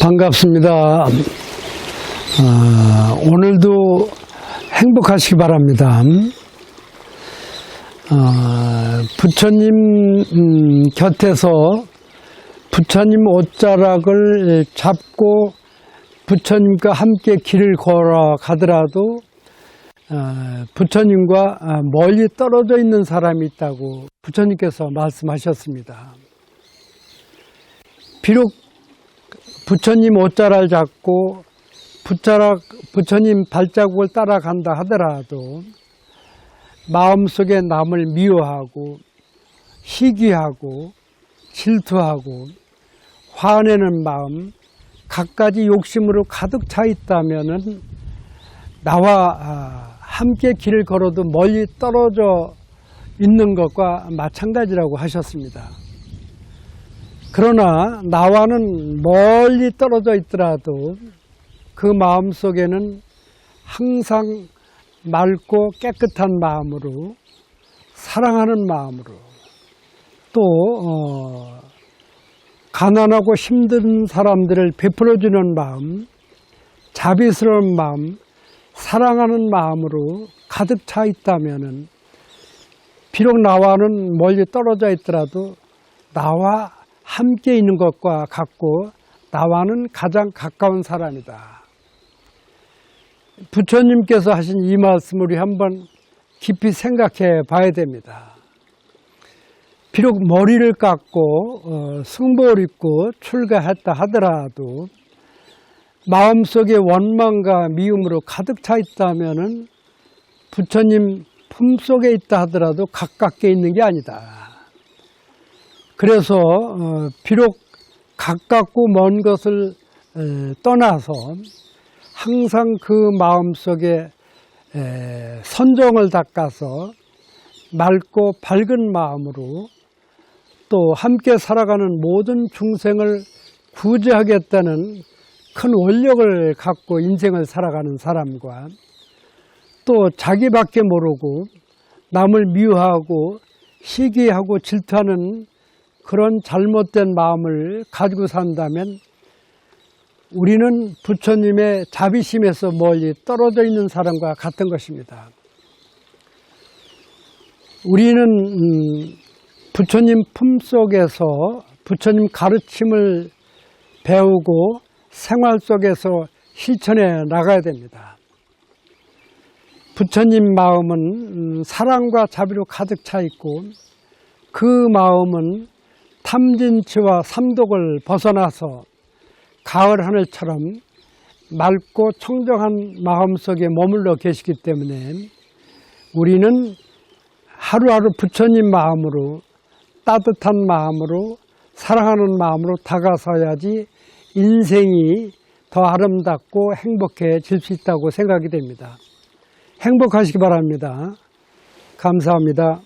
반갑습니다. 아, 오늘도 행복하시기 바랍니다. 아, 부처님 음, 곁에서 부처님 옷자락을 잡고 부처님과 함께 길을 걸어 가더라도 아, 부처님과 아, 멀리 떨어져 있는 사람이 있다고 부처님께서 말씀하셨습니다. 비록 부처님 옷자락을 잡고 부자락, 부처님 발자국을 따라간다 하더라도 마음속에 남을 미워하고 시기하고 질투하고 화내는 마음 갖가지 욕심으로 가득 차 있다면은 나와 아, 함께 길을 걸어도 멀리 떨어져 있는 것과 마찬가지라고 하셨습니다. 그러나 나와는 멀리 떨어져 있더라도 그 마음 속에는 항상 맑고 깨끗한 마음으로 사랑하는 마음으로 또 어, 가난하고 힘든 사람들을 베풀어주는 마음, 자비스러운 마음, 사랑하는 마음으로 가득 차 있다면은 비록 나와는 멀리 떨어져 있더라도 나와 함께 있는 것과 같고 나와는 가장 가까운 사람이다. 부처님께서 하신 이 말씀을 우리 한번 깊이 생각해 봐야 됩니다. 비록 머리를 깎고 어, 승복을 입고 출가했다 하더라도 마음속에 원망과 미움으로 가득 차 있다면은 부처님 품속에 있다 하더라도 가깝게 있는 게 아니다. 그래서 어, 비록 가깝고 먼 것을 에, 떠나서 항상 그 마음속에 에, 선정을 닦아서 맑고 밝은 마음으로 또 함께 살아가는 모든 중생을 구제하겠다는 큰 원력을 갖고 인생을 살아가는 사람과 또 자기밖에 모르고 남을 미워하고 시기하고 질투하는 그런 잘못된 마음을 가지고 산다면 우리는 부처님의 자비심에서 멀리 떨어져 있는 사람과 같은 것입니다. 우리는 음, 부처님 품 속에서 부처님 가르침을 배우고 생활 속에서 실천해 나가야 됩니다. 부처님 마음은 음, 사랑과 자비로 가득 차 있고 그 마음은 탐진치와 삼독을 벗어나서 가을 하늘처럼 맑고 청정한 마음 속에 머물러 계시기 때문에 우리는 하루하루 부처님 마음으로 따뜻한 마음으로 사랑하는 마음으로 다가서야지 인생이 더 아름답고 행복해질 수 있다고 생각이 됩니다. 행복하시기 바랍니다. 감사합니다.